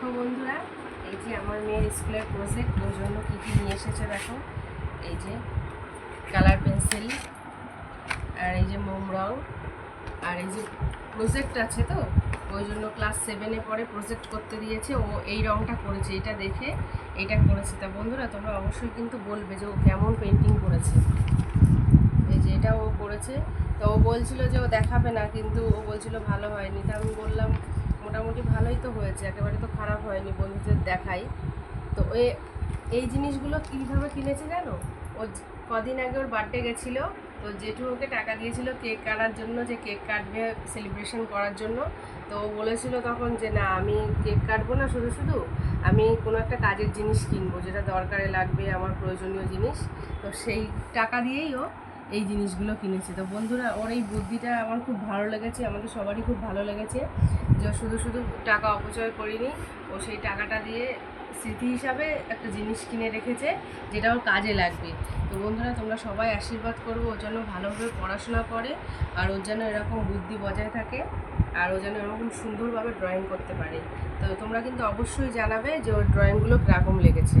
দেখো বন্ধুরা, এই যে আমার মেয়ের স্কুলের প্রজেক্ট ওর জন্য কী কী নিয়ে এসেছে দেখো। এই যে কালার পেন্সিল আর এই যে মোম রং, আর এই যে প্রজেক্ট আছে তো, ওই জন্য ক্লাস সেভেনে পরে প্রজেক্ট করতে দিয়েছে, ও এই রংটা করেছে, এটা দেখে এটা করেছে। তা বন্ধুরা, তোমরা অবশ্যই কিন্তু বলবে যে ও কেমন পেন্টিং করেছে। এই যে এটা ও করেছে। তো ও বলছিল যে ও দেখাবে না, কিন্তু ও বলছিল ভালো হয়নি। তা আমি বললাম মোটামুটি ভালোই তো হয়েছে, একেবারে তো খারাপ হয়নি বন্ধুদের দেখাই। তো এ, এই জিনিসগুলো কীভাবে কিনেছে জানো? ও কদিন আগে ওর বার্থডে গেছিল, তো জেঠু ওকে টাকা দিয়েছিল কেক কাটার জন্য, যে কেক কাটবে সেলিব্রেশন করার জন্য। তো ও বলেছিল তখন যে, না, আমি কেক কাটবো না শুধু শুধু, আমি কোনো একটা কাজের জিনিস কিনবো, যেটা দরকারে লাগবে, আমার প্রয়োজনীয় জিনিস। তো সেই টাকা দিয়েই ও এই জিনিসগুলো কিনেছে। তো বন্ধুরা, ওর এই বুদ্ধিটা আমার খুব ভালো লেগেছে, আমাদের সবারই খুব ভালো লেগেছে। যে শুধু শুধু টাকা অপচয় করিনি, ও সেই টাকাটা দিয়ে স্মৃতি হিসাবে একটা জিনিস কিনে রেখেছে, যেটা ওর কাজে লাগবে। তো বন্ধুরা, তোমরা সবাই আশীর্বাদ করব ওর জন্য ভালোভাবে পড়াশোনা করে, আর ওর যেন এরকম বুদ্ধি বজায় থাকে, আর ও যেন এরকম সুন্দরভাবে ড্রয়িং করতে পারে। তো তোমরা কিন্তু অবশ্যই জানাবে যে ওর ড্রয়িংগুলো কীরকম লেগেছে।